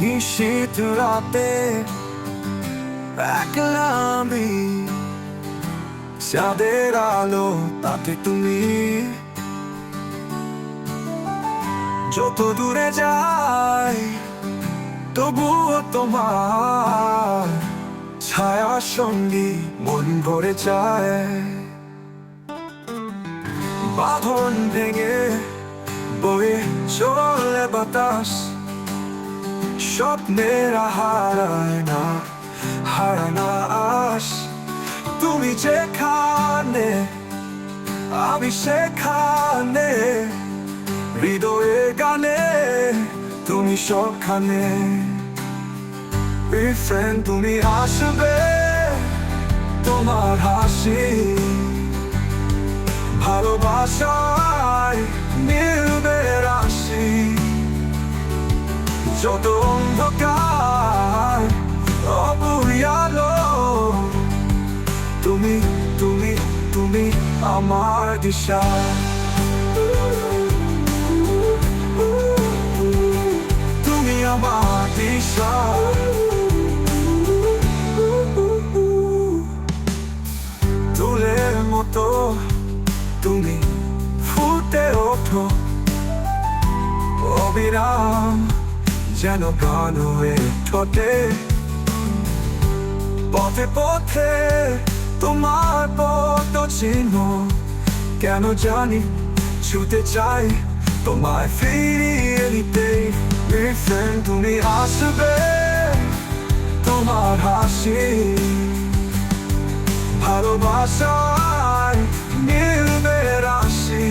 নিশীত রাতে একলা আমি চাঁদের আলো তাতে তুমি যত দূরে যাই তবুও তোমার ছায়া সঙ্গী মন ভরে যায় বাঁধন ভেঙে বয়ে চলে বাতাস স্বপ্নের হারায় না হারায় না আস তুমি যেখানে, আমি সেখানে, হৃদয়ে গানে, তুমি সবখানে। ফ্রেন্ড তুমি আসবে তোমার হাসি। ভালোবাসায় যত অন্ধকার অবুয়ালো তুমি তুমি তুমি আমার দিশা। তুমি আমার দিশা। তুলের মতো তুমি ফুটে ওঠো। অবিরাম যেন গান হয়ে ঠোঁটে। পথে পথে তোমার পথ চিহ্ন, কেন জানি ছুতে চাই, তোমায় ফিরিয়ে নিতে। ফ্রেন্ড তুমি আসবে তোমার হাসি। ভালোবাসায় মিলবে রাশি।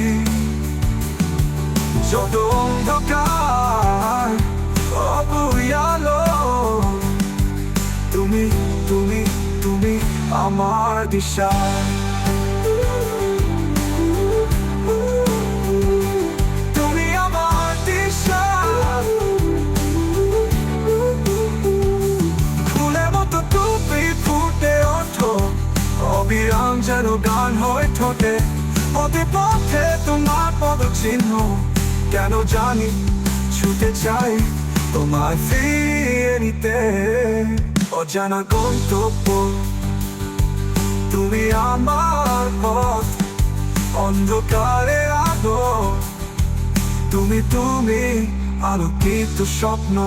যত অন্ধকার অবুয়ালো তুমি তুমি তুমি আমার দিশা। অবিরাম যেন গান হয়ে ঠোঁটে। পথে পথে তোমার পদ চিহ্ন কেন জানি ছুটে চাই তোমায় ফিরিয়ে নিতে অজানা গন্তব্য তুমি আমার পথ অন্ধকারে আলো তুমি তুমি আলোকিত স্বপ্ন